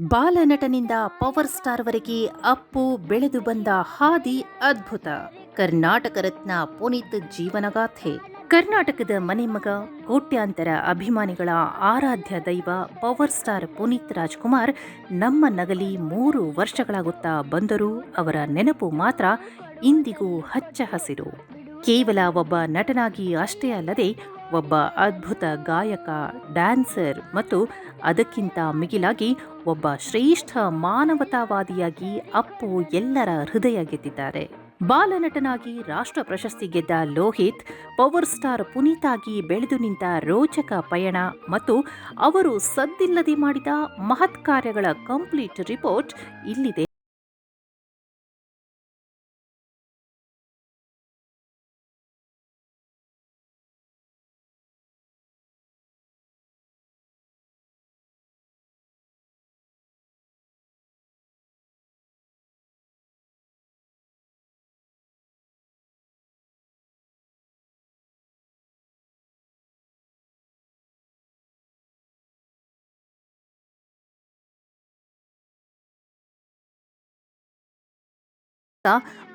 ಬಾಲನಟನಿಂದ power ಸ್ಟಾರ್ವರೆಗೆ Appu ಬೆಳೆದು ಬಂದ ಹಾದಿ ಅದ್ಭುತ. ಕರ್ನಾಟಕ ರತ್ನ ಪುನೀತ್ ಜೀವನಗಾಥೆ. ಕರ್ನಾಟಕದ ಮನೆಮಗ ಕೋಟ್ಯಾಂತರ ಅಭಿಮಾನಿಗಳ ಆರಾಧ್ಯ ದೈವ, ಪವರ್ ಸ್ಟಾರ್ ಪುನೀತ್ ರಾಜ್ಕುಮಾರ್ ನಮ್ಮ ನಗಲಿ ಮೂರು ವರ್ಷಗಳಾಗುತ್ತಾ ಬಂದರೂ ಅವರ ನೆನಪು ಮಾತ್ರ ಇಂದಿಗೂ ಹಚ್ಚ ಹಸಿರು. ಕೇವಲ ಒಬ್ಬ ನಟನಾಗಿ ಅಷ್ಟೇ ಅಲ್ಲದೆ ಒಬ್ಬ ಅದ್ಭುತ ಗಾಯಕ, ಡ್ಯಾನ್ಸರ್ ಮತ್ತು ಅದಕ್ಕಿಂತ ಮಿಗಿಲಾಗಿ ಒಬ್ಬ ಶ್ರೇಷ್ಠ ಮಾನವತಾವಾದಿಯಾಗಿ ಅಪ್ಪು ಎಲ್ಲರ ಹೃದಯ ಗೆದ್ದಿದ್ದಾರೆ. ಬಾಲನಟನಾಗಿ ರಾಷ್ಟ್ರ ಪ್ರಶಸ್ತಿ ಗೆದ್ದ ಲೋಹಿತ್, ಪವರ್ ಸ್ಟಾರ್ ಪುನೀತಾಗಿ ಬೆಳೆದು ನಿಂತ ರೋಚಕ ಪಯಣ ಮತ್ತು ಅವರು ಸದ್ದಿಲ್ಲದೆ ಮಾಡಿದ ಮಹತ್ ಕಾರ್ಯಗಳ ಕಂಪ್ಲೀಟ್ ರಿಪೋರ್ಟ್ ಇಲ್ಲಿದೆ.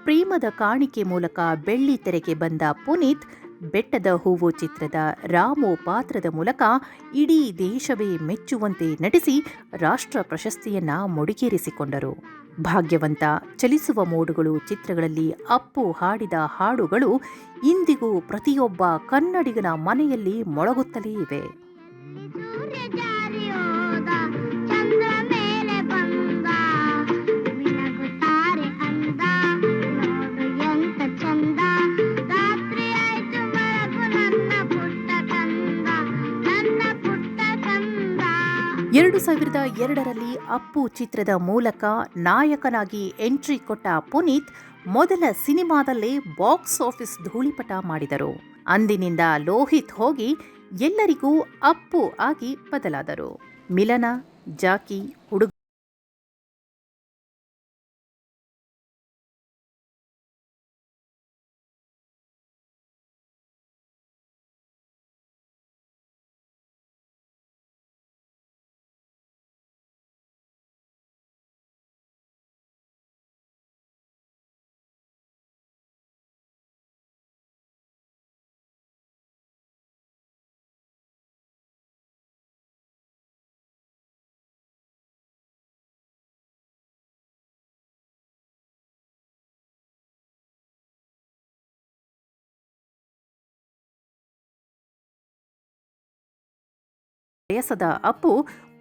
ಪ್ರೇಮದ ಕಾಣಿಕೆ ಮೂಲಕ ಬೆಳ್ಳಿ ತೆರೆಗೆ ಬಂದ ಪುನೀತ್, ಬೆಟ್ಟದ ಹೂವು ಚಿತ್ರದ ರಾಮು ಪಾತ್ರದ ಮೂಲಕ ಇಡೀ ದೇಶವೇ ಮೆಚ್ಚುವಂತೆ ನಟಿಸಿ ರಾಷ್ಟ್ರ ಪ್ರಶಸ್ತಿಯನ್ನ ಮುಡಿಗೇರಿಸಿಕೊಂಡರು. ಭಾಗ್ಯವಂತ, ಚಲಿಸುವ ಮೋಡುಗಳು ಚಿತ್ರಗಳಲ್ಲಿ ಅಪ್ಪು ಹಾಡಿದ ಹಾಡುಗಳು ಇಂದಿಗೂ ಪ್ರತಿಯೊಬ್ಬ ಕನ್ನಡಿಗನ ಮನೆಯಲ್ಲಿ ಮೊಳಗುತ್ತಲೇ ಇವೆ. ಎರಡು ಸಾವಿರದ ಎರಡರಲ್ಲಿ ಅಪ್ಪು ಚಿತ್ರದ ಮೂಲಕ ನಾಯಕನಾಗಿ ಎಂಟ್ರಿ ಕೊಟ್ಟ ಪುನೀತ್ ಮೊದಲ ಸಿನಿಮಾದಲ್ಲೇ ಬಾಕ್ಸ್ ಆಫೀಸ್ ಧೂಳಿಪಟ ಮಾಡಿದರು. ಅಂದಿನಿಂದ ಲೋಹಿತ್ ಹೋಗಿ ಎಲ್ಲರಿಗೂ ಅಪ್ಪು ಆಗಿ ಬದಲಾದರು. ಮಿಲನ, ಜಾಕಿ, ಹುಡುಗ ವಯಸ್ಸದ ಅಪ್ಪು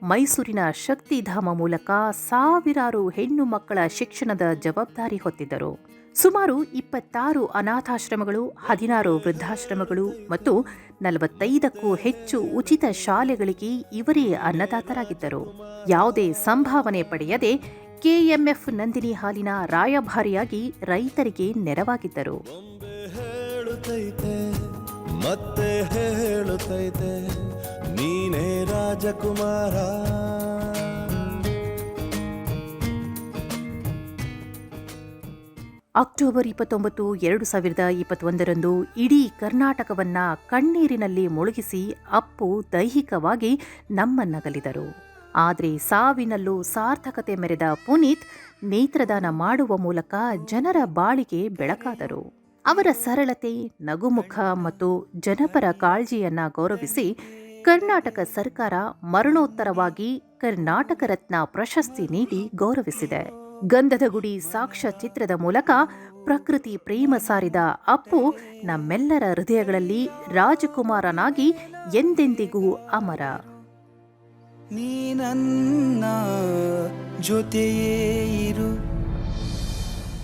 ಮೈಸೂರಿನ ಶಕ್ತಿಧಾಮ ಮೂಲಕ ಸಾವಿರಾರು ಹೆಣ್ಣು ಮಕ್ಕಳ ಶಿಕ್ಷಣದ ಜವಾಬ್ದಾರಿ ಹೊತ್ತಿದ್ದರು. ಸುಮಾರು ಇಪ್ಪತ್ತಾರು ಅನಾಥಾಶ್ರಮಗಳು, ಹದಿನಾರು ವೃದ್ಧಾಶ್ರಮಗಳು ಮತ್ತು ನಲವತ್ತೈದಕ್ಕೂ ಹೆಚ್ಚು ಉಚಿತ ಶಾಲೆಗಳಿಗೆ ಇವರೇ ಅನ್ನದಾತರಾಗಿದ್ದರು. ಯಾವುದೇ ಸಂಭಾವನೆ ಪಡೆಯದೆ ಕೆಎಂಎಫ್ ನಂದಿನಿ ಹಾಲಿನ ರಾಯಭಾರಿಯಾಗಿ ರೈತರಿಗೆ ನೆರವಾಗಿದ್ದರು. ಮತ್ತೆ ಹೇಳುತ್ತೈತೆ, ನೀನೇ ರಾಜಕುಮಾರ. ಅಕ್ಟೋಬರ್ ಇಪ್ಪತ್ತೊಂಬತ್ತು, ಎರಡು ಸಾವಿರದ ಇಪ್ಪತ್ತೊಂದರಂದು ಇಡೀ ಕರ್ನಾಟಕವನ್ನ ಕಣ್ಣೀರಿನಲ್ಲಿ ಮುಳುಗಿಸಿ ಅಪ್ಪು ದೈಹಿಕವಾಗಿ ನಮ್ಮನ್ನಗಲಿದರು. ಆದರೆ ಸಾವಿನಲ್ಲೂ ಸಾರ್ಥಕತೆ ಮೆರೆದ ಪುನೀತ್ ನೇತ್ರದಾನ ಮಾಡುವ ಮೂಲಕ ಜನರ ಬಾಳಿಗೆ ಬೆಳಕಾದರು. ಅವರ ಸರಳತೆ, ನಗುಮುಖ ಮತ್ತು ಜನಪರ ಕಾಳಜಿಯನ್ನ ಗೌರವಿಸಿ ಕರ್ನಾಟಕ ಸರ್ಕಾರ ಮರಣೋತ್ತರವಾಗಿ ಕರ್ನಾಟಕ ರತ್ನ ಪ್ರಶಸ್ತಿ ನೀಡಿ ಗೌರವಿಸಿದೆ. ಗಂಧದ ಗುಡಿ ಸಾಕ್ಷ್ಯ ಚಿತ್ರದ ಮೂಲಕ ಪ್ರಕೃತಿ ಪ್ರೇಮ ಸಾರಿದ ಅಪ್ಪು ನಮ್ಮೆಲ್ಲರ ಹೃದಯಗಳಲ್ಲಿ ರಾಜಕುಮಾರನಾಗಿ ಎಂದೆಂದಿಗೂ ಅಮರ. ನೀನನ್ನ ಜೊತೆಯೇ ಇರು.